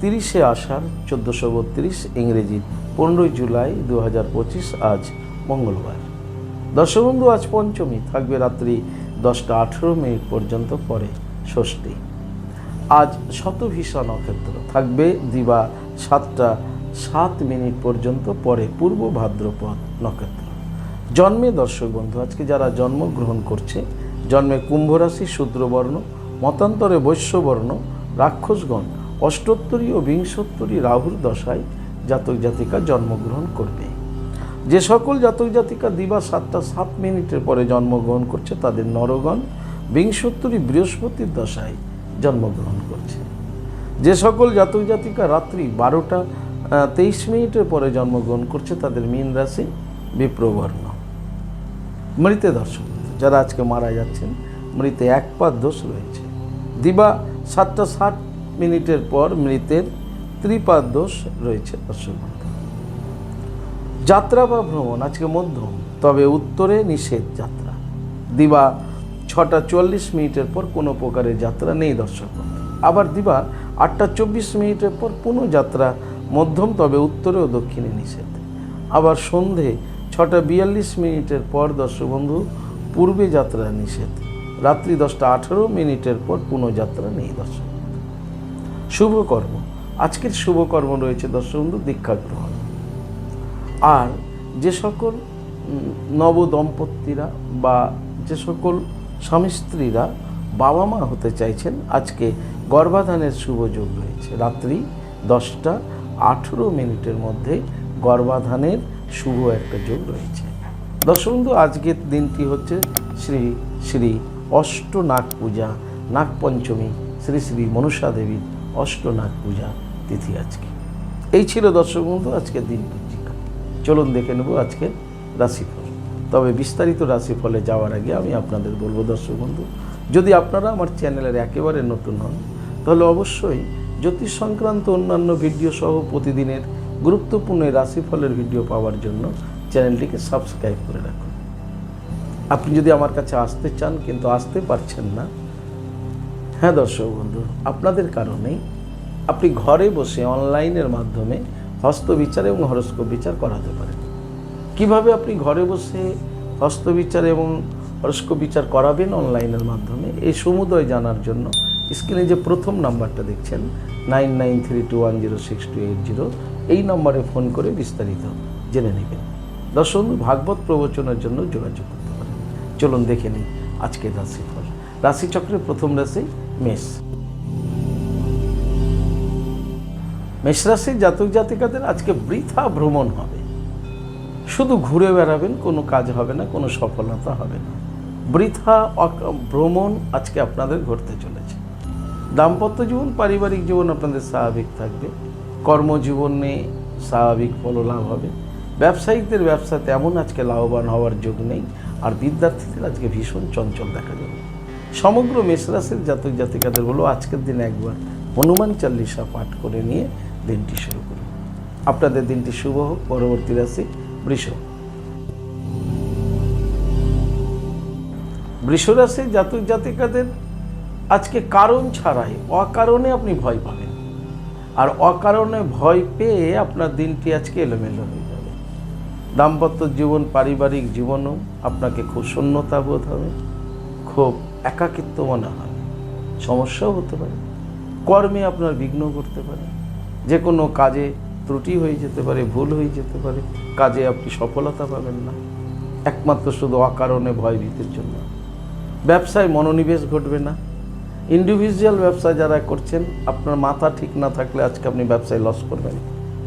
তিরিশে আষাঢ় চোদ্দোশো বত্রিশ ইংরেজি পনেরোই জুলাই দু পঁচিশ আজ মঙ্গলবার। দর্শক বন্ধু, আজ পঞ্চমী, থাকবে রাত্রি দশটা আঠেরো মিনিট পর্যন্ত পরে ষষ্ঠী। আজ শতভিষা নক্ষত্র, থাকবে দিবা সাতটা সাত মিনিট পর্যন্ত পরে পূর্ব ভাদ্রপদ নক্ষত্র। জন্মে দর্শক বন্ধু, আজকে যারা জন্মগ্রহণ করছে, জন্মে কুম্ভরাশি, শূদ্রবর্ণ, মতান্তরে বৈশ্যবর্ণ, রাক্ষসগণ অষ্টোত্তরী ও বিংশোত্তরী রাহুর দশায় জাতক জাতিকা জন্মগ্রহণ করবে। যে সকল জাতক জাতিকা দিবা সাতটা সাত মিনিটের পরে জন্মগ্রহণ করছে, তাদের নরগণ বিংশোত্তরী বৃহস্পতির দশায় জন্মগ্রহণ করছে। যে সকল জাতক জাতিকা রাত্রি বারোটা তেইশ মিনিটের পরে জন্মগ্রহণ করছে, তাদের মীন রাশি বিপ্রবর্ণ। মৃতে দর্শক, যারা আজকে মারা যাচ্ছেন, মৃতে এক পাত দোষ রয়েছে। দিবা সাতটা ষাট মিনিটের পর মৃতের ত্রিপাদ দোষ রয়েছে দর্শক। যাত্রা বা ভ্রমণ, আজকে মধ্যম, তবে উত্তরে নিষেধ যাত্রা দিবা ছটা চুয়াল্লিশ মিনিটের পর কোনো প্রকারের যাত্রা নেই দর্শক আবার দিবা আটটা চব্বিশ মিনিটের পর পুনঃ যাত্রা মধ্যম তবে উত্তরে ও দক্ষিণে নিষেধ আবার সন্ধে ছটা বিয়াল্লিশ মিনিটের পর দর্শক বন্ধু, পূর্বে যাত্রা নিষেধ রাত্রি দশটা আঠেরো মিনিটের পর পুনঃ যাত্রা নেই দর্শক। শুভকর্ম আজকের শুভকর্ম রয়েছে দর্শক বন্ধু দীক্ষা গ্রহণ আর যে সকল উম, নবদম্পতিরা বা যে সকল স্বামী স্ত্রীরা বাবা মা হতে চাইছেন আজকে গর্ভাধানের শুভ যোগ রয়েছে। রাত্রি দশটা আঠেরো মিনিটের মধ্যে গর্ভাধানের শুভ একটা যোগ রয়েছে। দর্শক বন্ধু আজকের দিনটি হচ্ছে শ্রী শ্রী অষ্টনাগ পূজা নাগপঞ্চমী শ্রী শ্রী মনসা দেবীর অষ্টনাগ পূজা তিথি আজকে। এই ছিল দর্শক বন্ধু, আজকের দিন পঞ্জিকা চলুন দেখে নেব আজকের রাশিফল। তবে বিস্তারিত রাশিফলে যাওয়ার আগে আমি আপনাদের বলব দর্শক বন্ধু, যদি আপনারা আমার চ্যানেলের একেবারে নতুন হন, তাহলে অবশ্যই জ্যোতিষ সংক্রান্ত অন্যান্য ভিডিও সহ প্রতিদিনের গুরুত্বপূর্ণ রাশিফলের ভিডিও পাওয়ার জন্য চ্যানেলটিকে সাবস্ক্রাইব করে রাখুন। আপনি যদি আমার কাছে আসতে চান, কিন্তু আসতে পারছেন না হ্যাঁ দর্শক বন্ধু, আপনাদের কারণেই আপনি ঘরে বসে অনলাইনের মাধ্যমে হস্তবিচার এবং হরস্কোপ বিচার করাতে পারেন। কীভাবে আপনি ঘরে বসে হস্তবিচার এবং হরস্কোপ বিচার করাবেন অনলাইনের মাধ্যমে, এই সমুদয় জানার জন্য স্ক্রিনে যে প্রথম নাম্বারটা দেখছেন, nine nine three two one zero six two eight zero, এই নম্বরে ফোন করে বিস্তারিত জেনে নেবেন। দর্শক ভাগবত প্রবচনের জন্য যোগাযোগ করতে পারেন। চলুন দেখে নিই আজকের রাশিফল। রাশিচক্রের প্রথম রাশি মেষ মেষ রাশির জাতক জাতিকাদের আজকে বৃথা ভ্রমণ হবে। শুধু ঘুরে বেড়াবেন, কোনো কাজ হবে না, কোনো সফলতা হবে না। বৃথা ভ্রমণ আজকে আপনাদের ঘটতে চলেছে। দাম্পত্য জীবন, পারিবারিক জীবন আপনাদের স্বাভাবিক থাকবে। কর্মজীবনে স্বাভাবিক ফললাভ হবে। ব্যবসায়িকদের ব্যবসা তেমন আজকে লাভবান হওয়ার যোগ নেই। আর বিদ্যার্থীদের আজকে ভীষণ চঞ্চল দেখা যাবে। সমগ্র মেষরাশির জাতক জাতিকাদের বলো আজকের দিন একবার হনুমান চাল্লিশা পাঠ করে নিয়ে দিনটি শুরু করুন আপনাদের দিনটি শুভ হোক, পরবর্তী রাশি বৃষ। বৃষরাশির জাতক জাতিকাদের আজকে কারণ ছাড়াই, অকারণে আপনি ভয় পাবেন। আর অকারণে ভয় পেয়ে আপনার দিনটি আজকে এলোমেলো হয়ে যাবে। দাম্পত্য জীবন, পারিবারিক জীবনও আপনাকে খুব শূন্যতা বোধ হবে, খুব একাকিত্ব মনে হয়। সমস্যাও হতে পারে। কর্মে আপনার বিঘ্ন করতে পারে। যে কোনো কাজে ত্রুটি হয়ে যেতে পারে, ভুল হয়ে যেতে পারে। কাজে আপনি সফলতা পাবেন না। একমাত্র শুধু অকারণে ভয় ভীতির জন্য। ব্যবসায় মনোনিবেশ ঘটবে না। ইন্ডিভিজুয়াল ব্যবসা যারা করছেন, আপনার মাথা ঠিক না থাকলে আজকে আপনি ব্যবসায় লস করবেন।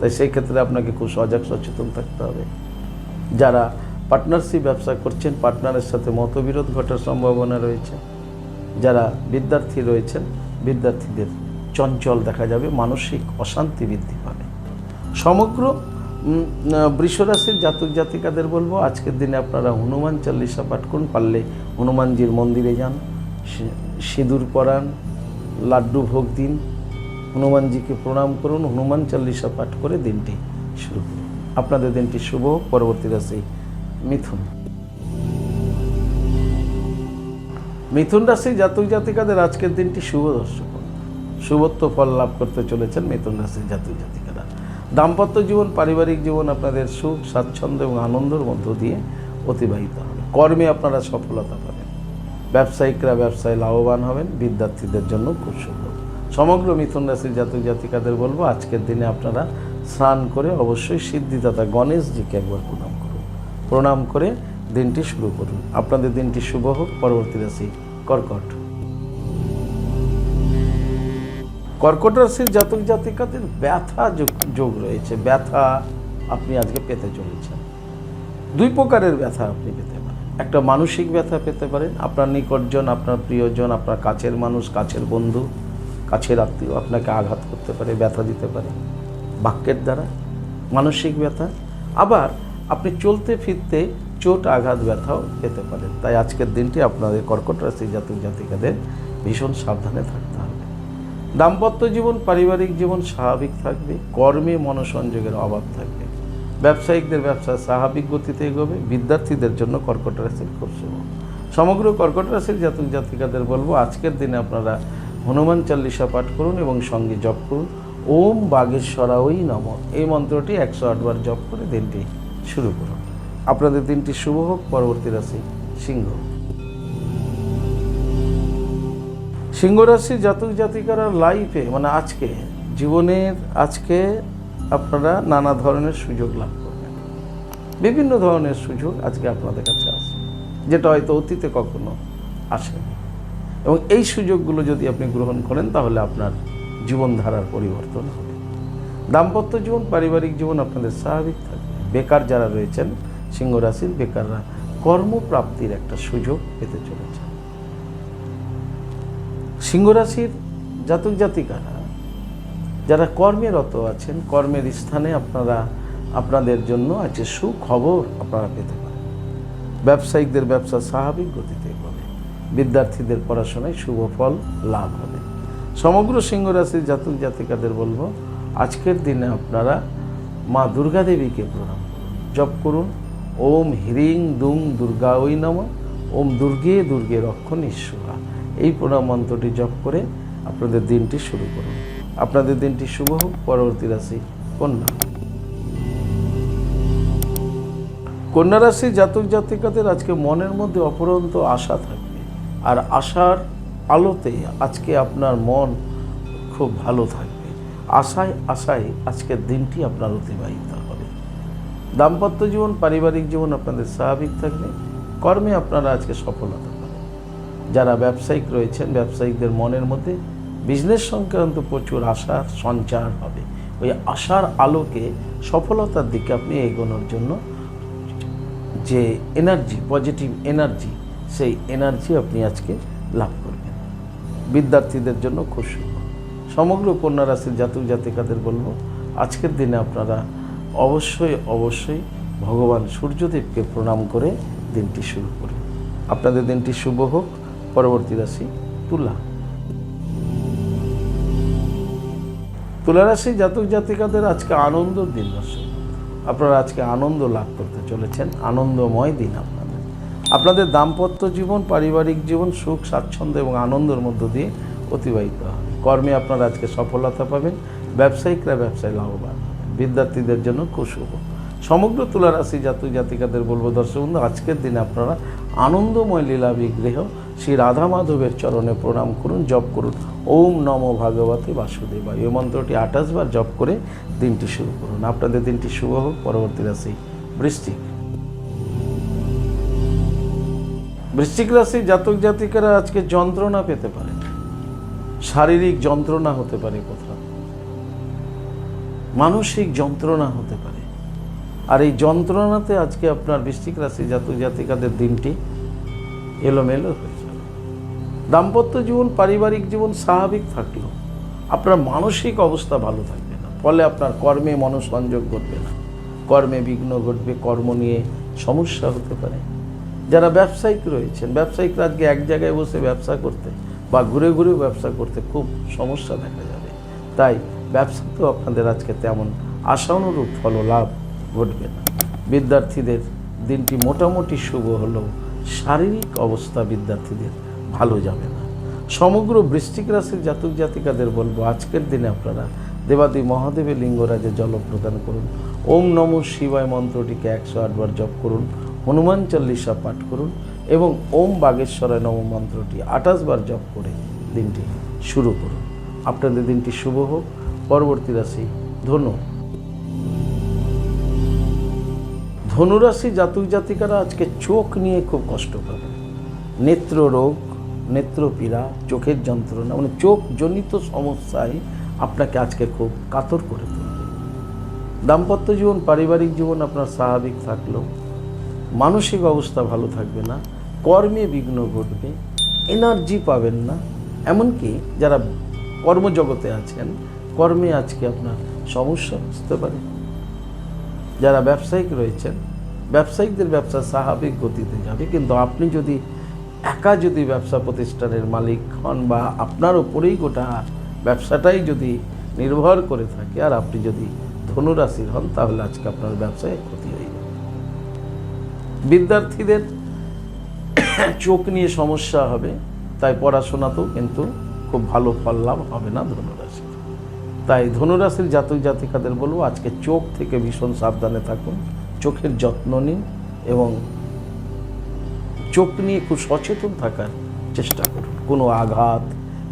তাই সেই ক্ষেত্রে আপনাকে খুব সজাগ, সচেতন থাকতে হবে। যারা পার্টনারশিপ ব্যবসা করছেন, পার্টনারের সাথে মতবিরোধ ঘটার সম্ভাবনা রয়েছে যারা বিদ্যার্থী রয়েছেন, বিদ্যার্থীদের চঞ্চল দেখা যাবে, মানসিক অশান্তি বৃদ্ধি পাবে সমগ্র বৃষরাশির জাতক জাতিকাদের বলব, আজকের দিনে আপনারা হনুমান চল্লিশা পাঠ করুন, পারলে হনুমানজির মন্দিরে যান সিঁদুর পরান, লাড্ডু ভোগ দিন, হনুমানজিকে প্রণাম করুন, হনুমান চল্লিশা পাঠ করে দিনটি শুরু করুন আপনাদের দিনটি শুভ। পরবর্তী রাশি মিথুন। মিথুন রাশি জাতক জাতিকাদের আজকের দিনটি শুভ দর্শক। শুভত্ব ফল লাভ করতে চলেছেন মিথুন রাশির জাতক জাতিকারা। দাম্পত্য জীবন, পারিবারিক জীবন আপনাদের সুখ, স্বাচ্ছন্দ্য এবং আনন্দের মধ্য দিয়ে অতিবাহিত হবে। কর্মে আপনারা সফলতা পাবেন। ব্যবসায়িকরা ব্যবসায় লাভবান হবেন, বিদ্যার্থীদের জন্য খুব শুভ সমগ্র মিথুন রাশির জাতক জাতিকাদের বলব, আজকের দিনে আপনারা স্নান করে অবশ্যই সিদ্ধিদাতা গণেশজিকে একবার প্রণাম করুন। প্রণাম করে দিনটি শুরু করুন। আপনাদের দিনটি শুভ হোক। পরবর্তী রাশি কর্কট। কর্কট রাশির জাতক জাতিকাদের ব্যথা যোগ রয়েছে। ব্যথা আপনি আজকে পেতে চলেছেন। দুই প্রকারের ব্যথা আপনি পেতে পারেন। একটা মানসিক ব্যথা পেতে পারেন। আপনার নিকটজন, আপনার প্রিয়জন, আপনার কাছের মানুষ, কাছের বন্ধু, কাছের আত্মীয় আপনাকে আঘাত করতে পারে, ব্যথা দিতে পারে। বাক্যের দ্বারা মানসিক ব্যথা। আবার আপনি চলতে ফিরতে চোট আঘাত ব্যথাও পেতে পারেন। তাই আজকের দিনটি আপনাদের কর্কট রাশি জাতক জাতিকাদের ভীষণ সাবধানে থাকতে হবে। দাম্পত্য জীবন, পারিবারিক জীবন স্বাভাবিক থাকবে, কর্মে মনোসংযোগের অভাব থাকবে। ব্যবসায়িকদের ব্যবসা স্বাভাবিক গতিতে এগোবে, বিদ্যার্থীদের জন্য কর্কট রাশির খুব শুভ। সমগ্র কর্কট রাশির জাতক জাতিকাদের বলব, আজকের দিনে আপনারা হনুমান চল্লিশা পাঠ করুন এবং সঙ্গে জপ করুন। ওম বাগেশ্বরা ওই নম। এই মন্ত্রটি একশো আটবার জপ করে দিনটি শুরু করুন। আপনাদের দিনটি শুভ হোক, পরবর্তী রাশি সিংহ। সিংহ রাশি জাতক জাতিকারা লাইফে মানে আজকে, জীবনের আজকে আপনারা নানা ধরনের সুযোগ লাভ করবেন। বিভিন্ন ধরনের সুযোগ আজকে আপনাদের কাছে আসে যেটা হয়তো অতীতে কখনো আসেনি। এবং এই সুযোগগুলো যদি আপনি গ্রহণ করেন, তাহলে আপনার জীবনধারার পরিবর্তন হবে। দাম্পত্য জীবন, পারিবারিক জীবন আপনাদের স্বাভাবিক থাকবে। বেকার যারা রয়েছেন, সিংহ রাশির বেকাররা, কর্মপ্রাপ্তির একটা সুযোগ পেতে চলেছে সিংহরাশির জাতক জাতিকারা, যারা কর্মেরত আছেন, কর্মের স্থানে আপনারা, আপনাদের জন্য আছে সুখবর আপনারা পেতে পারেন। ব্যবসায়িকদের ব্যবসা স্বাভাবিক গতিতে হবে। বিদ্যার্থীদের পড়াশোনায় শুভ ফল লাভ হবে। সমগ্র সিংহরাশির জাতক জাতিকাদের বলব, আজকের দিনে আপনারা মা দুর্গা দেবীকে প্রণাম জপ করুন। ওম হ্রিং দুং দুর্গা ওই নম। ওম দুর্গে দুর্গে রক্ষণ ঈশ্বরা এই প্রণাম মন্ত্রটি জপ করে আপনাদের দিনটি শুরু করুন। আপনাদের দিনটি শুভ হোক, পরবর্তী রাশি কন্যা। কন্যা রাশি জাতক জাতিকাদের আজকে মনের মধ্যে অপরন্ত আশা থাকবে। আর আশার আলোতে আজকে আপনার মন খুব ভালো থাকবে। আশায় আশায় আজকের দিনটি আপনার অতিবাহিত। দাম্পত্য জীবন, পারিবারিক জীবন আপনাদের স্বাভাবিক থাকবে। কর্মে আপনারা আজকে সফলতা পাবেন। যারা ব্যবসায়িক রয়েছেন, ব্যবসায়িকদের মনের মধ্যে বিজনেস সংক্রান্ত প্রচুর আশার সঞ্চার হবে। ওই আশার আলোকে সফলতার দিকে আপনি এগোনোর জন্য যে এনার্জি পজিটিভ এনার্জি সেই এনার্জি আপনি আজকে লাভ করবেন। বিদ্যার্থীদের জন্য খুব শুভ। সমগ্র কন্যা রাশির জাতক জাতিকাদের বলব, আজকের দিনে আপনারা অবশ্যই অবশ্যই ভগবান সূর্যদেবকে প্রণাম করে দিনটি শুরু করুন আপনাদের দিনটি শুভ হোক। পরবর্তী রাশি তুলা। তুলা রাশি জাতক জাতিকাদের আজকে আনন্দ দিন দর্শক। আপনারা আজকে আনন্দ লাভ করতে চলেছেন। আনন্দময় দিন আপনাদের। আপনাদের দাম্পত্য জীবন, পারিবারিক জীবন, সুখ, স্বাচ্ছন্দ্য এবং আনন্দের মধ্য দিয়ে অতিবাহিত হবে। কর্মে আপনারা আজকে সফলতা পাবেন। ব্যবসায়িকরা ব্যবসায় লাভবান। বিদ্যার্থীদের জন্য খুব শুভ সমগ্র তুলা রাশি জাতক জাতিকাদের বলব, দর্শক বন্ধু, আজকের দিনে আপনারা আনন্দময় লীলা বিগ্রহ শ্রী রাধা মাধবের চরণে প্রণাম করুন, জপ করুন। ওম নম ভাগবতী বাসুদেবা এই মন্ত্রটি আঠাশ বার জপ করে দিনটি শুরু করুন। আপনাদের দিনটি শুভ হোক, পরবর্তী রাশি বৃষ্টিক। বৃশ্চিক রাশি জাতক জাতিকারা আজকে যন্ত্রণা পেতে পারে। শারীরিক যন্ত্রণা হতে পারে কোথাও। মানসিক যন্ত্রণা হতে পারে। আর এই যন্ত্রণাতে আজকে আপনার বৃশ্চিক রাশি জাতক জাতিকাদের দিনটি এলোমেলো হয়ে দাম্পত্য জীবন, পারিবারিক জীবন স্বাভাবিক থাকলেও আপনার মানসিক অবস্থা ভালো থাকবে না। ফলে আপনার কর্মে মনোসংযোগ ঘটবে না। কর্মে বিঘ্ন ঘটবে, কর্ম নিয়ে সমস্যা হতে পারে। যারা ব্যবসায়িক রয়েছেন ব্যবসায়িকরা আজকে এক জায়গায় বসে ব্যবসা করতে বা ঘুরে ঘুরেও ব্যবসা করতে খুব সমস্যা দেখা যাবে। তাই ব্যবসাতেও আপনাদের আজকে তেমন আশানুরূপ ফললাভ ঘটবে না। বিদ্যার্থীদের দিনটি মোটামুটি শুভ হলেও শারীরিক অবস্থা বিদ্যার্থীদের ভালো যাবে না। সমগ্র বৃশ্চিক রাশির জাতক জাতিকাদের বলব, আজকের দিনে আপনারা দেবাদি মহাদেবের লিঙ্গরাজে জল প্রদান করুন। ওম নম শিবায় মন্ত্রটিকে একশো আটবার জপ করুন, হনুমান চল্লিশা পাঠ করুন এবং ওম বাগেশ্বরায় নম মন্ত্রটি আঠাশ বার জপ করে দিনটি শুরু করুন। আপনাদের দিনটি শুভ হোক। পরবর্তী রাশি, ধনু। ধনুরাশি জাতক জাতিকারা আজকে চোখ নিয়ে খুব কষ্ট পাবে। নেত্র রোগ নেত্রপীড়া চোখের যন্ত্রণা মানে চোখ জনিত সমস্যায় আপনাকে আজকে খুব কাতর করে তুলবে। দাম্পত্য জীবন, পারিবারিক জীবন আপনার স্বাভাবিক থাকলেও মানসিক অবস্থা ভালো থাকবে না, কর্মে বিঘ্ন ঘটবে এনার্জি পাবেন না। এমনকি যারা কর্মজগতে আছেন কর্মে আজকে আপনার সমস্যা বুঝতে পারে। যারা ব্যবসায়িক রয়েছেন, ব্যবসায়িকদের ব্যবসা স্বাভাবিক গতিতে যাবে, কিন্তু আপনি যদি একা যদি ব্যবসা প্রতিষ্ঠানের মালিক হন বা আপনার উপরেই গোটা ব্যবসাটাই যদি নির্ভর করে থাকে আর আপনি যদি ধনুরাশির হন, তাহলে আজকে আপনার ব্যবসায় ক্ষতি হয়ে যাবে। বিদ্যার্থীদের চোখ নিয়ে সমস্যা হবে, তাই পড়াশোনাতেও কিন্তু খুব ভালো ফল লাভ হবে না ধনুরাশি তাই ধনুরাশির জাতক জাতিকাদের বলব, আজকে চোখ থেকে ভীষণ সাবধানে থাকুন, চোখের যত্ন নিন এবং চোখ নিয়ে খুব সচেতন থাকার চেষ্টা করুন। কোনো আঘাত,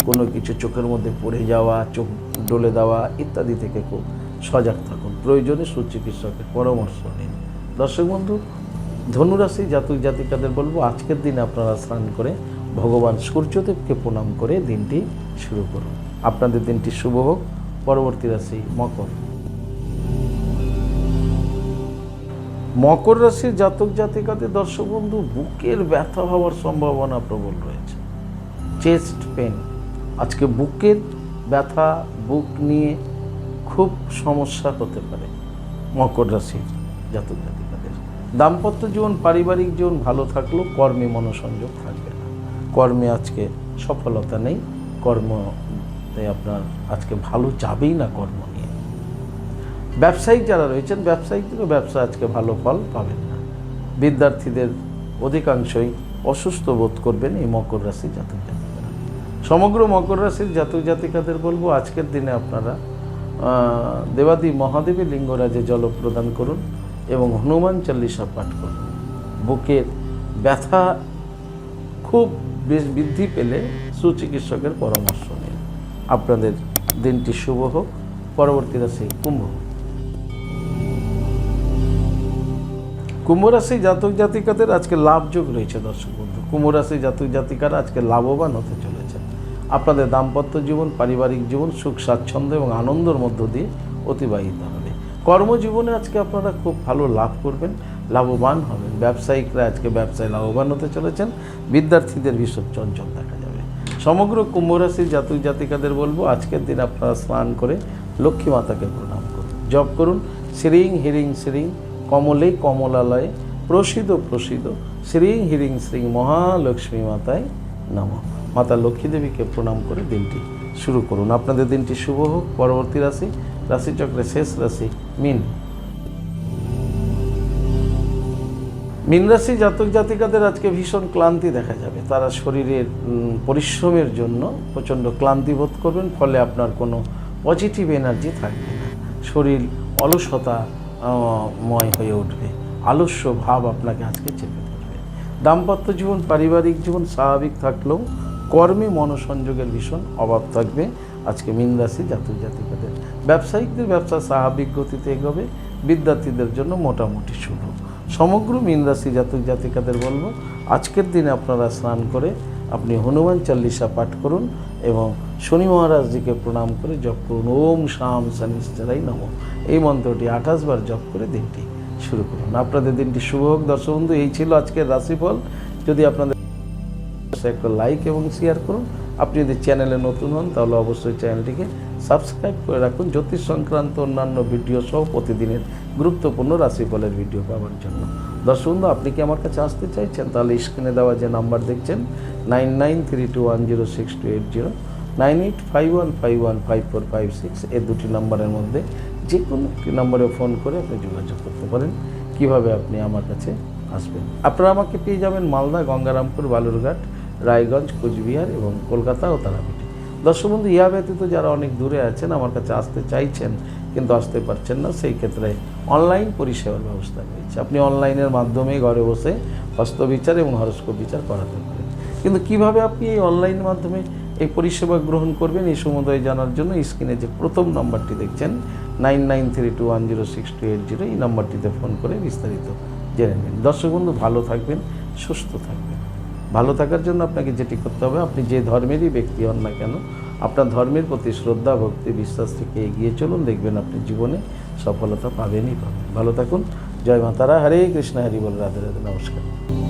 কোনো কিছু চোখের মধ্যে পড়ে যাওয়া, চোখ ডলে দেওয়া ইত্যাদি থেকে খুব সজাগ থাকুন। প্রয়োজনে সুচিকিৎসকের পরামর্শ নিন। দর্শক বন্ধু, ধনুরাশি জাতক জাতিকাদের বলব, আজকের দিন আপনারা স্নান করে ভগবান সূর্যদেবকে প্রণাম করে দিনটি শুরু করুন। আপনাদের দিনটি শুভ হোক। পরবর্তী রাশি মকর। মকর রাশির জাতক জাতিকাদের দর্শক বন্ধু, বুকের ব্যথা হওয়ার সম্ভাবনা প্রবল রয়েছে। চেস্ট পেন আজকে বুকের ব্যথা, বুক নিয়ে খুব সমস্যা হতে পারে মকর রাশির জাতক জাতিকাদের। দাম্পত্য জীবন, পারিবারিক জীবন ভালো থাকলেও কর্মে মনোসংযোগ থাকবে না। কর্মে আজকে সফলতা নেই কর্মতে আপনার আজকে ভালো যাবেই না কর্ম নিয়ে। ব্যবসায়িক যারা রয়েছেন, ব্যবসায়িকদেরও ব্যবসা আজকে ভালো ফল পাবেন না। বিদ্যার্থীদের অধিকাংশই অসুস্থ বোধ করবেন এই মকর রাশির জাতক জাতিকারা। সমগ্র মকর রাশির জাতক জাতিকাদের বলব, আজকের দিনে আপনারা দেবাদি মহাদেবের লিঙ্গরাজে জল প্রদান করুন এবং হনুমান চল্লিশা পাঠ করুন। বুকের ব্যথা খুব বেশ বৃদ্ধি পেলে সুচিকিৎসকের পরামর্শ আপনাদের দিনটি শুভ হোক। পরবর্তী রাশি কুম্ভ। কুম্ভ রাশি জাতক জাতিকাদের আজকে লাভযোগ রয়েছে, দর্শক বন্ধু। কুম্ভ রাশি জাতক জাতিকারা আজকে লাভবান হতে চলেছে আপনাদের দাম্পত্য জীবন, পারিবারিক জীবন, সুখ, স্বাচ্ছন্দ্য এবং আনন্দের মধ্য দিয়ে অতিবাহিত হবে। কর্মজীবনে আজকে আপনারা খুব ভালো লাভ করবেন, লাভবান হবেন। ব্যবসায়িকরা আজকে ব্যবসায় লাভবান হতে চলেছেন। বিদ্যার্থীদের ভীষণ চঞ্চল দেখা যাবে। সমগ্র কুম্ভ রাশির জাতক জাতিকাদের বলব, আজকের দিন আপনারা স্নান করে লক্ষ্মী মাতাকে প্রণাম করুন। জপ করুন। শ্রীং হিরিং শ্রীং কমলে কমলালয়ে প্রসিদ্ধ প্রসিদ্ধ শ্রীং হিরিং শ্রীং মহালক্ষ্মী মাতায় নম। মাতা লক্ষ্মী দেবীকে প্রণাম করে দিনটি শুরু করুন। আপনাদের দিনটি শুভ হোক। পরবর্তী রাশি, রাশিচক্রের শেষ রাশি, মিন। মীন রাশি জাতক জাতিকাদের আজকে ভীষণ ক্লান্তি দেখা যাবে। তারা শরীরের পরিশ্রমের জন্য প্রচণ্ড ক্লান্তি বোধ করবেন, ফলে আপনার কোনো পজিটিভ এনার্জি থাকবে না। শরীর অলসতা ময় হয়ে উঠবে। আলস্য ভাব আপনাকে আজকে চেপে ধরবে। দাম্পত্য জীবন, পারিবারিক জীবন স্বাভাবিক থাকলেও কর্মে মনোসংযোগের ভীষণ অভাব থাকবে আজকে মীন রাশি জাতক জাতিকাদের। ব্যবসায়িকদের ব্যবসা স্বাভাবিক গতিতে এগোবে। বিদ্যার্থীদের জন্য মোটামুটি শুভ সমগ্র মীন রাশি জাতক জাতিকাদের বলব, আজকের দিনে আপনারা স্নান করে আপনি হনুমান চল্লিশা পাঠ করুন এবং শনি মহারাজজিকে প্রণাম করে জপ করুন। ওম শাম শনিশ্চরাই নম। এই মন্ত্রটি আঠাশ বার জপ করে দিনটি শুরু করুন। আপনাদের দিনটি শুভ হোক, দর্শক বন্ধু, এই ছিল আজকের রাশিফল। যদি আপনাদের একটা লাইক এবং শেয়ার করুন, আপনি যদি চ্যানেলে নতুন হন, তাহলে অবশ্যই চ্যানেলটিকে সাবস্ক্রাইব করে রাখুন। জ্যোতিষ সংক্রান্ত অন্যান্য ভিডিও সহ প্রতিদিনের গুরুত্বপূর্ণ রাশিফলের ভিডিও পাওয়ার জন্য। দর্শক বন্ধু, আপনি কি আমার কাছে আসতে চাইছেন? তাহলে স্ক্রিনে দেওয়া যে নাম্বার দেখছেন nine nine three two one zero six two eight zero nine eight five one five one five four five six এই দুটি নাম্বারের মধ্যে যে কোনো একটি নম্বরে ফোন করে আপনি যোগাযোগ করতে পারেন। কীভাবে আপনি আমার কাছে আসবেন? আপনারা আমাকে পেয়ে যাবেন মালদা গঙ্গারামপুর বালুরঘাট রায়গঞ্জ কোচবিহার এবং কলকাতা ও তারাপীঠে। দর্শক বন্ধু ইহা ব্যতীত যারা অনেক দূরে আছেন, আমার কাছে আসতে চাইছেন কিন্তু আসতে পারছেন না, সেই ক্ষেত্রে অনলাইন পরিষেবার ব্যবস্থা রয়েছে। আপনি অনলাইনের মাধ্যমে ঘরে বসে হস্ত বিচার এবং হরস্কোপ বিচার করাতে পারেন। কিন্তু কীভাবে আপনি এই অনলাইন মাধ্যমে এই পরিষেবা গ্রহণ করবেন, এই সমুদয় জানার জন্য স্ক্রিনে যে প্রথম নম্বরটি দেখছেন, nine nine three two one zero six two eight zero, এই নম্বরটিতে ফোন করে বিস্তারিত জেনে নিন। দর্শক বন্ধু ভালো থাকবেন, সুস্থ থাকবেন। ভালো থাকার জন্য আপনাকে যেটি করতে হবে, আপনি যে ধর্মেরই ব্যক্তি হন না কেন, আপনার ধর্মের প্রতি শ্রদ্ধা, ভক্তি, বিশ্বাস থেকে এগিয়ে চলুন, দেখবেন আপনি জীবনে সফলতা পাবেনই পাবেন। ভালো থাকুন। জয় মাতারা। হরে কৃষ্ণ। হরি বল। রাধে রাধে। নমস্কার।